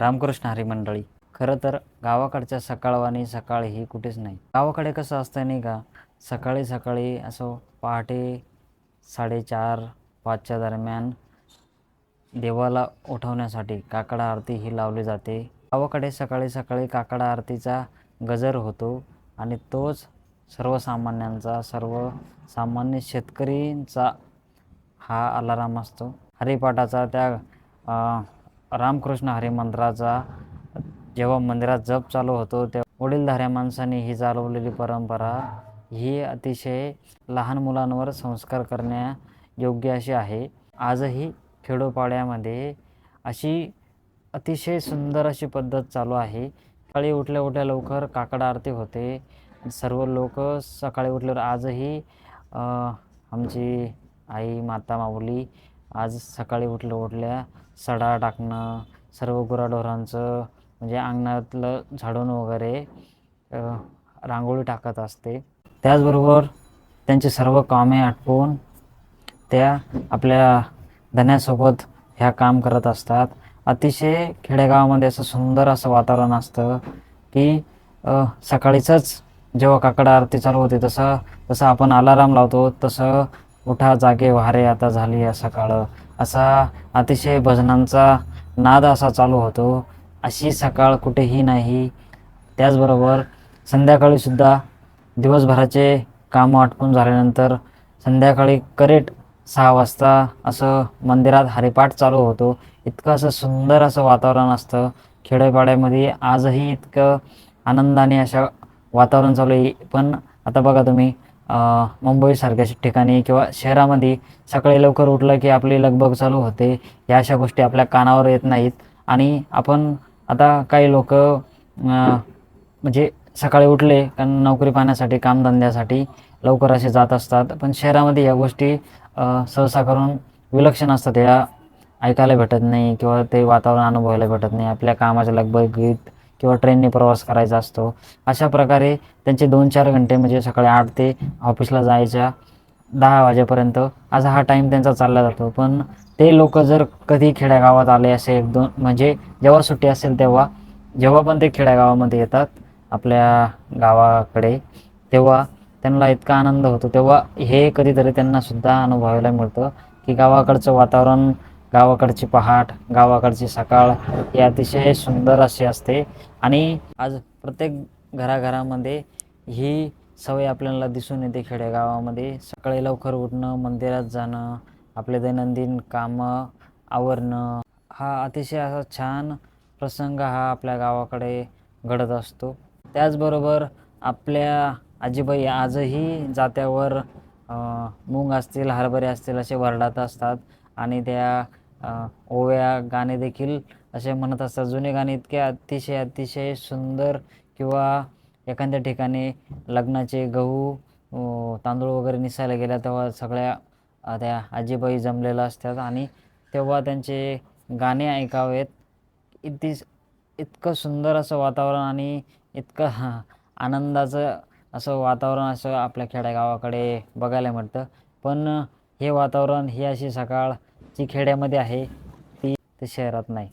रामकृष्ण हरी मंडळी खरं तर गावाकडच्या सकाळवाणी सकाळ ही कुठेच नाही. गावाकडे कसं असतं नाही का सकाळी सकाळी असं पहाटे साडेचार पाचच्या दरम्यान देवाला उठवण्यासाठी काकडा आरती ही लावली जाते. गावाकडे सकाळी सकाळी काकडा आरतीचा गजर होतो आणि तोच सर्वसामान्यांचा सर्वसामान्य शेतकरींचा हा अलाराम असतो. हरिपाठाचा त्या रामकृष्ण रामकृष्ण मंदिराचा जेव्हा मंदिरात जप चालू होतो तेव्हा वडीलधाऱ्या माणसाने ही चालवलेली परंपरा ही अतिशय लहान मुलांवर संस्कार करण्या योग्य अशी आहे. आजही खेडोपाड्यामध्ये अशी अतिशय सुंदर अशी पद्धत चालू आहे. सकाळी उठल्या उठल्या लवकर काकड आरती होते. सर्व लोक सकाळी उठल्यावर आजही आमची आई माता माऊली आज सकाळी उठल्या उठल्या सडा टाकणं सर्व गुराढोरांचं म्हणजे अंगणातलं झाडून वगैरे रांगोळी टाकत असते. त्याचबरोबर त्यांची सर्व कामे आटपून त्या आपल्या धन्यासोबत ह्या काम करत असतात. अतिशय खेडेगावामध्ये असं सुंदर असं वातावरण असतं की सकाळीचंच जेव्हा काकडा आरती चालू होते तसं तसं आपण अलाराम लावतो तसं उठा जागे वारे आता झाली आहे सकाळ. असा अतिशय भजनांचा नाद असा चालू होतो. अशी सकाळ कुठेही नाही. त्याचबरोबर संध्याकाळी सुद्धा दिवसभराचे कामं आटपून झाल्यानंतर संध्याकाळी करेक्ट सहा वाजता असं मंदिरात हरिपाठ चालू होतो. इतकं असं सुंदर असं वातावरण असतं. खेड्यापाड्यामध्ये आजही इतकं आनंदाने अशा वातावरण चालू आहे. पण आता बघा तुम्ही मुंबईसारख्या ठिकाणी किंवा शहरामध्ये सकाळी लवकर उठलं की आपली लगबग चालू होते. या अशा गोष्टी आपल्या कानावर येत नाहीत. आणि आपण आता काही लोक म्हणजे सकाळी उठले कारण नोकरी पाहण्यासाठी कामधंद्यासाठी लवकर असे जात असतात. पण शहरामध्ये या गोष्टी सहसा करून विलक्षण असतात. या ऐकायला भेटत नाही किंवा ते वातावरण अनुभवायला भेटत नाही. आपल्या कामाच्या लगबगीत किंवा ट्रेनने प्रवास करायचा असतो. अशा प्रकारे त्यांचे दोन चार घंटे म्हणजे सकाळी आठ ते ऑफिसला जायच्या दहा वाजेपर्यंत आज हा टाईम त्यांचा चालला जातो. पण ते लोक जर कधी खेड्यागावात आले असे एक दोन म्हणजे जेव्हा सुट्टी असेल तेव्हा जेव्हा पण ते खेड्यागावामध्ये येतात आपल्या गावाकडे तेव्हा त्यांना इतका आनंद होतो. तेव्हा हे कधीतरी त्यांना सुद्धा अनुभवायला मिळतं की गावाकडचं वातावरण गावाकडची पहाट गावाकडची सकाळ ही अतिशय सुंदर अशी असते. आणि आज प्रत्येक घराघरामध्ये ही सवय आपल्याला दिसून येते खेडेगावामध्ये. सकाळी लवकर उठणं मंदिरात जाणं आपले दैनंदिन कामं आवरणं हा अतिशय असा छान प्रसंग हा आपल्या गावाकडे घडत असतो. त्याचबरोबर आपल्या आजीबाई आजही जात्यावर अं, मूग असतील हरभरे असतील असे वरडात असतात. आणि त्या ओव्या गाणे देखील असे म्हणत असतात. जुने गाणे इतके अतिशय अतिशय सुंदर किंवा एखाद्या ठिकाणी लग्नाचे गहू तांदूळ वगैरे निसायला गेल्या तेव्हा सगळ्या त्या आजीबाई जमलेल्या असतात. आणि तेव्हा त्यांचे गाणे ऐकावेत. इति इतकं सुंदर असं वातावरण आणि इतकं आनंदाचं असं वातावरण असं आपल्या खेड्यागावाकडे बघायला मिळतं. पण हे वातावरण ही अशी सकाळ जी खेड्यामध्ये आहे ती शहरात नाही.